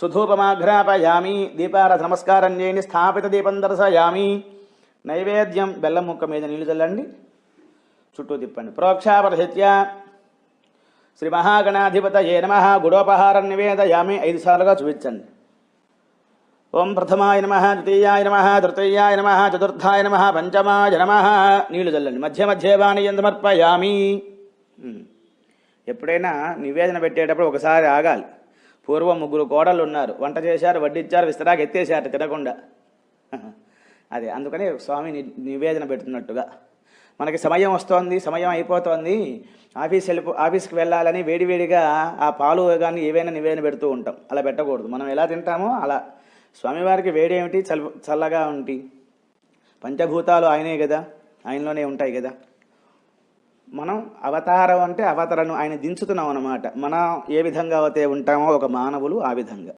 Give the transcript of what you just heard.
సుధూపమాఘ్రాపయామి దీపారథ నమస్కారం చేయండి స్థాపిత దీపం దర్శయామి నైవేద్యం బెల్లం ముక్క మీద నీళ్ళు చల్లండి చుట్టూ తిప్పండి. ప్రోక్షాపరహిత్య శ్రీ మహాగణాధిపత ఏ నమ. గుడోపహారం నివేదయామి. ఐదు సార్లుగా చూపించండి. ఓం ప్రథమాయ నమ ద్వితీయాయ నమ తృతీయాయ నమ చతుర్థాయ నమ పంచమాయ నమ. నీళ్ళు చల్లండి. మధ్య మధ్య వాణియం సమర్పయామి ఎప్పుడైనా నివేదన పెట్టేటప్పుడు ఒకసారి ఆగాలి. పూర్వం ముగ్గురు కోడలు ఉన్నారు. వంట చేశారు వడ్డిచ్చారు విస్తరాకు ఎత్తేసారు తినకుండా. అదే అందుకని స్వామి నివేదన పెడుతున్నట్టుగా. మనకి సమయం వస్తోంది సమయం అయిపోతోంది. ఆఫీస్ వెళ్ళిపో ఆఫీస్కి వెళ్ళాలని వేడివేడిగా ఆ పాలు కానీ ఏవైనా నివేదన పెడుతూ ఉంటాం. అలా పెట్టకూడదు. మనం ఎలా తింటామో అలా. స్వామివారికి వేడి ఏమిటి చల్ చల్లగా ఉంటి. పంచభూతాలు ఆయనే కదా ఆయనలోనే ఉంటాయి కదా మనం అవతారం అంటే అవతరను ఆయన దించుతున్నాం అన్నమాట మనం ఏ విధంగా అయితే ఉంటామో ఒక మానవులు ఆ విధంగా.